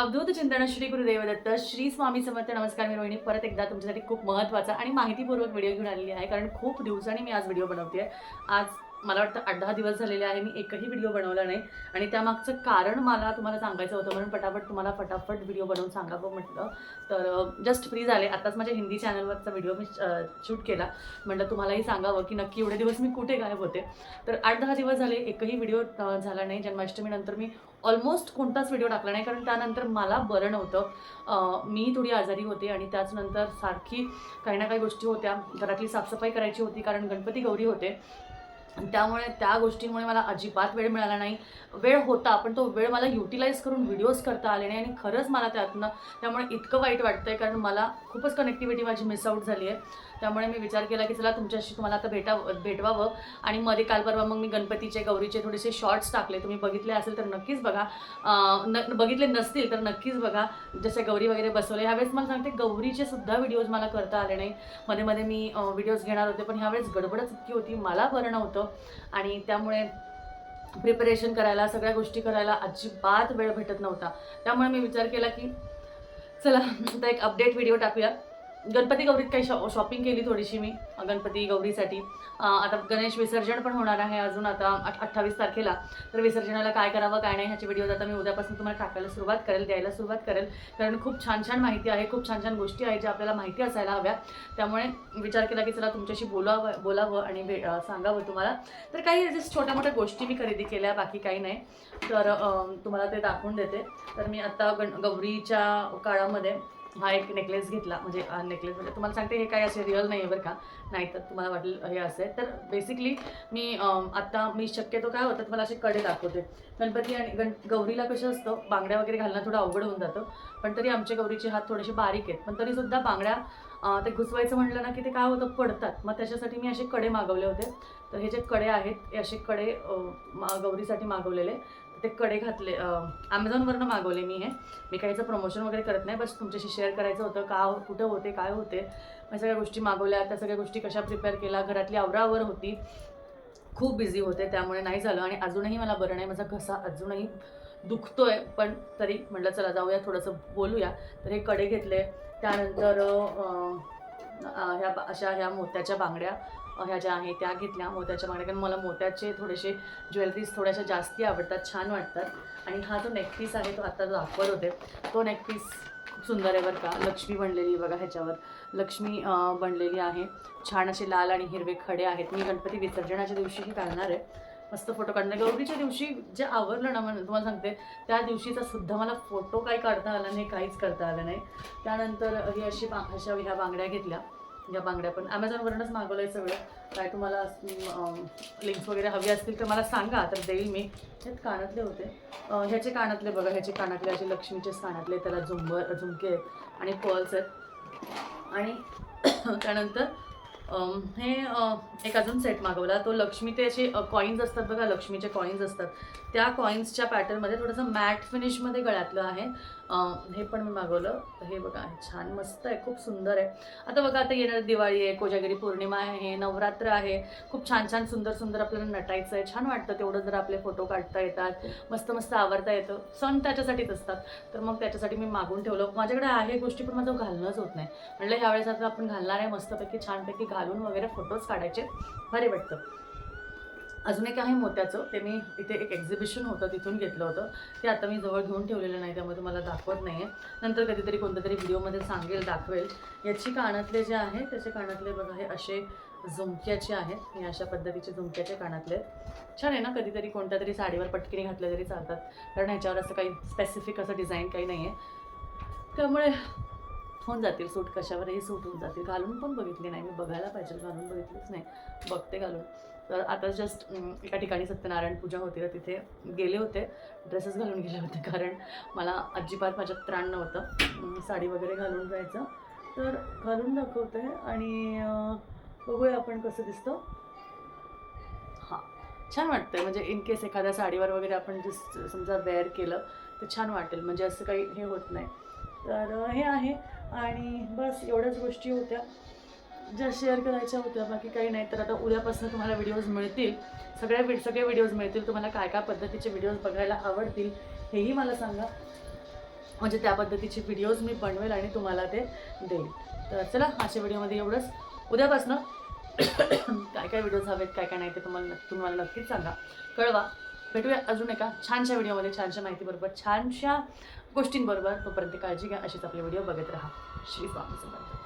अवधूत चिंतन श्री गुरुदेव दत्त श्री स्वामी समर्थ नमस्कार मी रोहिणी. परत एकदा तुमच्यासाठी खूप महत्त्वाचा आणि माहितीपूर्वक व्हिडिओ घेऊन आलेली आहे कारण खूप दिवसांनी मी आज व्हिडिओ बनवते आज मला वाटतं आठ दहा दिवस झालेले आहे मी एकही व्हिडिओ बनवला नाही. आणि त्यामागचं कारण मला तुम्हाला सांगायचं होतं म्हणून पटापट तुम्हाला फटाफट व्हिडिओ बनवून सांगावं म्हटलं. तर जस्ट फ्री झाले. आताच माझ्या हिंदी चॅनलवरचा व्हिडिओ मी शूट केला. म्हटलं तुम्हालाही सांगावं की नक्की एवढे दिवस मी कुठे गायब होते. तर आठ दहा दिवस झाले एकही व्हिडिओ झाला नाही. जन्माष्टमीनंतर मी ऑलमोस्ट कोणताच व्हिडिओ टाकला नाही. कारण त्यानंतर मला बरं नव्हतं. मी थोडी आजारी होते आणि त्याचनंतर सारखी काही ना काही गोष्टी होत्या. घरातली साफसफाई करायची होती कारण गणपती गौरी होते. त्यामुळे त्या गोष्टींमुळे मला अजिबात वेळ मिळाला नाही. वेळ होता पण तो वेळ मला युटिलाइज करून व्हिडिओज करता आले नाही आणि खरंच मला त्यातनं त्यामुळे इतकं वाईट वाटतं आहे कारण मला खूपच कनेक्टिव्हिटी माझी मिस आऊट झाली आहे. त्यामुळे मी विचार केला की चला तुमच्याशी तुम्हाला आता भेटा भेटवावं. आणि मध्ये काल परवा मग मी गणपतीचे गौरीचे थोडेसे शॉर्ट्स टाकले. तुम्ही बघितले असेल तर नक्कीच बघा. न बघितले नसतील तर नक्कीच बघा. जसे गौरी वगैरे बसवले ह्यावेळेस मला सांगते गौरीचे सुद्धा व्हिडिओज मला करता आले नाही. मध्ये मध्ये मी व्हिडिओज घेणार होते पण ह्यावेळेस गडबडच इतकी होती. मला बरं होतं आणि त्यामुळे प्रिपरेशन करायला सगळ्या गोष्टी करायला अजिबात वेळ भेटत नव्हता. त्यामुळे मी विचार केला की चला आता एक अपडेट व्हिडिओ टाकूया. गणपती गौरीत काही शॉ शॉपिंग केली थोडीशी मी गणपती गौरीसाठी. आता गणेश विसर्जन पण होणार आहे अजून आता अठ अठ्ठावीस तारखेला. तर विसर्जनाला काय करावं काय नाही ह्याचे व्हिडिओज आता मी उद्यापासून तुम्हाला टाकायला सुरुवात करेल द्यायला सुरुवात करेल. कारण खूप छान छान माहिती आहे खूप छान छान गोष्टी आहेत ज्या आपल्याला माहिती असायला हव्या. त्यामुळे विचार केला की चला तुमच्याशी बोलावं बोलावं आणि भे सांगावं तुम्हाला. तर काही जस्ट छोट्या मोठ्या गोष्टी मी खरेदी केल्या बाकी काही नाही. तर तुम्हाला ते दाखवून देते. तर मी आत्ता गण गौरीच्या काळामध्ये हा एक नेकलेस घेतला. म्हणजे नेकलेस म्हणजे तुम्हाला सांगते हे काय असे रिअल नाही आहे बरं का. नाहीतर तुम्हाला वाटेल हे असेल. तर बेसिकली मी आत्ता आता मी शक्यतो काय होतं तुम्हाला असे कडे दाखवते. गणपती आणि गण गौरीला कसं असतं बांगड्या वगैरे घालणं थोडं अवघड होऊन जातं. पण तरी आमचे गौरीचे हात थोडेसे बारीक आहेत. पण तरीसुद्धा बांगड्या ते घुसवायचं म्हटलं ना की ते काय होतं पडतात. मग त्याच्यासाठी मी असे कडे मागवले होते. तर हे जे कडे आहेत हे असे कडे मा गौरीसाठी मागवलेले. ते कडे घातले ॲमेझॉनवरनं मागवले मी हे. मी काहीचं प्रमोशन वगैरे करत नाही बस तुमच्याशी शेअर करायचं होतं का हो, कुठं होते काय होते मग सगळ्या गोष्टी मागवल्या त्या सगळ्या गोष्टी कशा प्रिपेअर केल्या घरातली आवरावर होती. खूप बिझी होते त्यामुळे नाही झालं आणि अजूनही मला बरं नाही माझा घसा अजूनही दुखतोय पण तरी म्हटलं चला जाऊया थोडंसं बोलूया. तर हे कडे घेतले त्यानंतर ह्या अशा ह्या मोत्याच्या बांगड्या ह्या ज्या आहेत त्या घेतल्या मोत्याच्या बांगड्या कारण मला मोत्याचे थोडेसे ज्वेलरीज थोड्याशा जास्ती आवडतात छान वाटतात. आणि हा जो नेकपीस आहे तो आता जो दाखवत होते. तो नेकपीस खूप सुंदर आहे बरं का. लक्ष्मी बनलेली बघा ह्याच्यावर. लक्ष्मी बनलेली आहे. छान असे लाल आणि हिरवे खडे आहेत. मी गणपती विसर्जनाच्या दिवशी दिवशीही घालणार आहे. मस्त फोटो काढणार. गौरीच्या दिवशी जे आवरलं ना मला तुम्हाला सांगते त्या दिवशीचा सुद्धा मला फोटो काही काढता आला नाही काहीच करता आलं नाही. त्यानंतर ही अशी बा अशा ह्या बांगड्या घेतल्या. या बांगड्या पण. ॲमेझॉनवरूनच मागवलं आहे सगळं. काय तुम्हाला लिंक्स वगैरे हवी असतील तर मला सांगा तर देईल मी. ह्यात कानातले होते. ह्याचे कानातले बघा ह्याचे कानातले असे लक्ष्मीचेच कानातले त्याला झुंबर झुमके आहेत आणि पर्ल्स आहेत. आणि त्यानंतर हे एक अजून सेट मागवला. तो लक्ष्मी ते असे कॉईन्स असतात बघा लक्ष्मीचे कॉईन्स असतात. त्या कॉईन्सच्या पॅटर्नमध्ये थोडंसं मॅट फिनिशमध्ये गळ्यातलं आहे. हे पण मी मागवलं. हे बघा छान मस्त आहे खूप सुंदर आहे. आता बघा आता येणार दिवाळी आहे कोजागिरी पौर्णिमा आहे नवरात्र आहे. खूप छान छान सुंदर सुंदर आपल्याला नटायचं आहे. छान वाटतं तेवढं जर आपले फोटो काढता येतात. मस्त मस्त आवडता येतं. सण त्याच्यासाठीच असतात. तर मग त्याच्यासाठी मी मागून ठेवलं. माझ्याकडे आहे गोष्टी पण माझं घालणंच होत नाही. म्हणलं ह्यावेळेस आता आपण घालणार आहे. मस्तपैकी छानपैकी घाल घालून वगैरे फोटोज काढायचे. भारी वाटतं. अजून एक आहे मोत्याचं. ते मी इथे एक एक्झिबिशन होतं तिथून घेतलं होतं. ते आता मी जवळ घेऊन ठेवलेलं नाही त्यामुळे तुम्हाला दाखवत नाही आहे नंतर कधीतरी कोणत्या तरी व्हिडिओमध्ये सांगेल दाखवेल. याची कानातले जे आहे त्याचे कानातले बघा हे असे झुमक्याचे आहेत. हे अशा पद्धतीचे झुमक्याचे कानातले आहेत. छान आहे ना कधीतरी कोणत्या तरी साडीवर पटकिनी घातल्या तरी चालतात. कारण ह्याच्यावर असं काही स्पेसिफिक असं डिझाईन काही नाही आहे त्यामुळे होऊन जातील सूट कशावरही सूट होऊन जातील. घालून पण बघितली नाही. मी बघायला पाहिजे घालून बघितलीच नाही. बघते घालून. तर आता जस्ट एका ठिकाणी सत्यनारायण पूजा होती. तर तिथे गेले होते. ड्रेसेस घालून गेले होते. कारण मला अजिबात माझ्यात त्राण नव्हतं. साडी वगैरे घालून जायचं. तर घालून दाखवते आणि बघूया आपण कसं दिसतं. हां. छान वाटतंय. म्हणजे इन केस एखाद्या साडीवर वगैरे आपण जस्ट समजा वेअर केलं तर छान वाटेल. म्हणजे असं काही हे होत नाही. तर हे आहे. आणि बस एवढ्याच गोष्टी होत्या. ज्या शेअर करायच्या होत्या बाकी काही नाही. तर आता उद्यापासून तुम्हाला व्हिडिओज मिळतील. सगळ्या वि सगळे व्हिडिओज मिळतील. तुम्हाला काय काय पद्धतीचे व्हिडिओज बघायला आवडतील हेही मला सांगा. म्हणजे त्या पद्धतीचे व्हिडिओज मी बनवेल आणि तुम्हाला ते देईल. तर चला अशा व्हिडिओमध्ये एवढंच. उद्यापासनं काय काय व्हिडिओज हवेत काय काय नाही ते तुम्हाला तुम्हाला नक्कीच सांगा. कळवा. भेटूया अजून एका छानशा व्हिडिओमध्ये छानशा माहितीबरोबर छानशा गोष्टींबरोबर. तोपर्यंत काळजी घ्या अशीच आपले व्हिडिओ बघत राहा. श्री स्वामी समर्थ.